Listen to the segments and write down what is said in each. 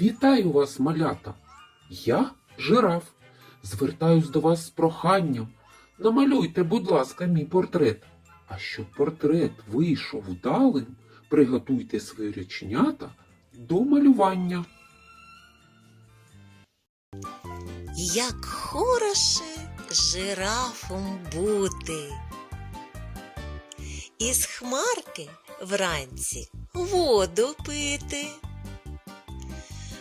Вітаю вас, малята! Я жираф. Звертаюсь до вас з проханням. Намалюйте, будь ласка, мій портрет. А щоб портрет вийшов вдалим, приготуйте свої реченята до малювання. Як хороше жирафом бути. Із хмарки вранці воду пити.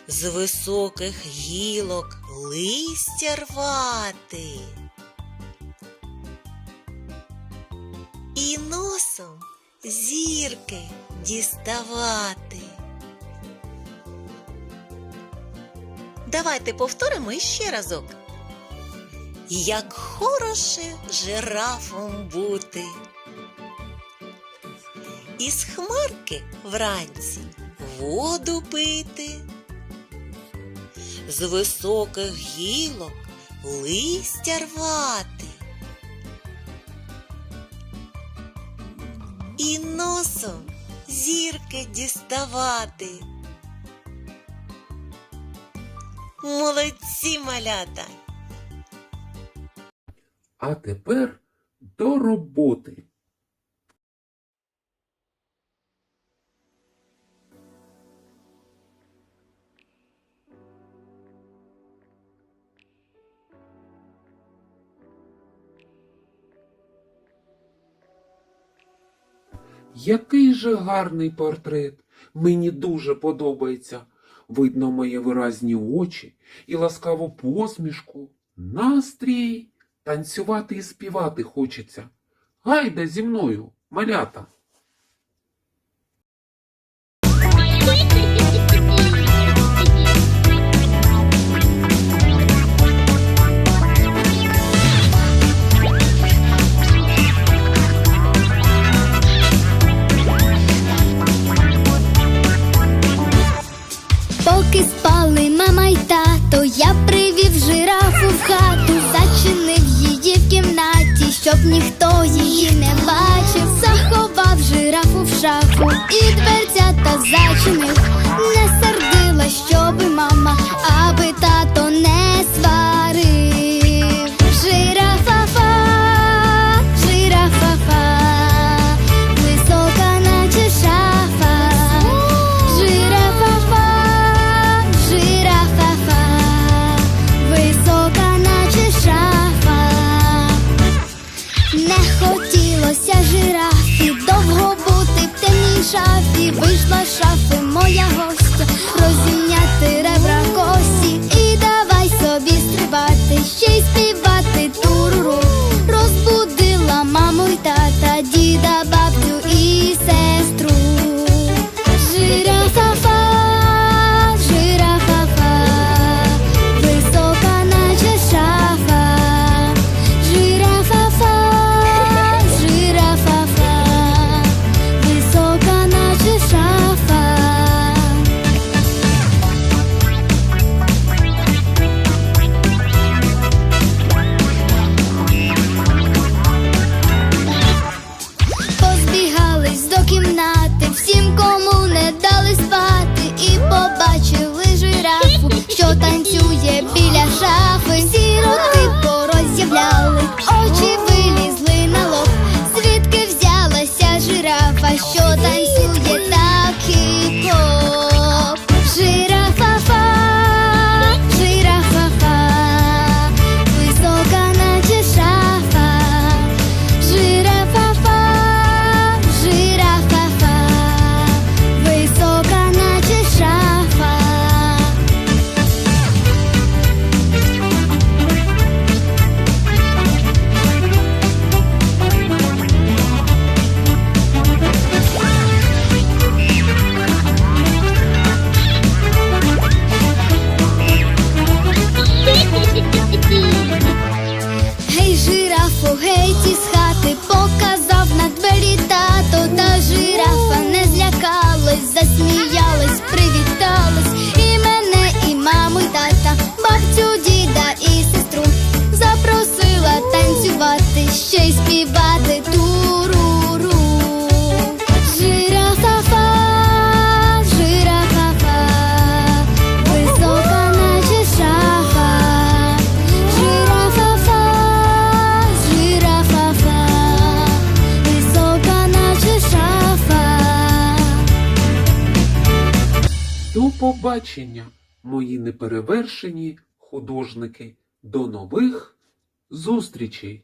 З високих гілок листя рвати. І носом зірки діставати. Давайте повторимо іще разок. Як хороше жирафом бути. Із хмарки вранці воду пити. З високих гілок листя рвати. І носом зірки діставати. Молодці малята! А тепер до роботи. Який же гарний портрет. Мені дуже подобається. Видно мої виразні очі і ласкаву посмішку. Настрій. Танцювати і співати хочеться. Гайда зі мною, малята. Поки спали мама й тато, я привів жирафу в хату, зачинив її в кімнаті, щоб ніхто її Не хотілося жирафі довго бути в темній шафі. Вийшла шафи моя гостя, розімняти ребра косі. співати туруру Жирафа, жирафа, висока наче шафа, жирафа, жирафа, висока наче шафа. До побачення, мої неперевершені художники, до нових зустрічей.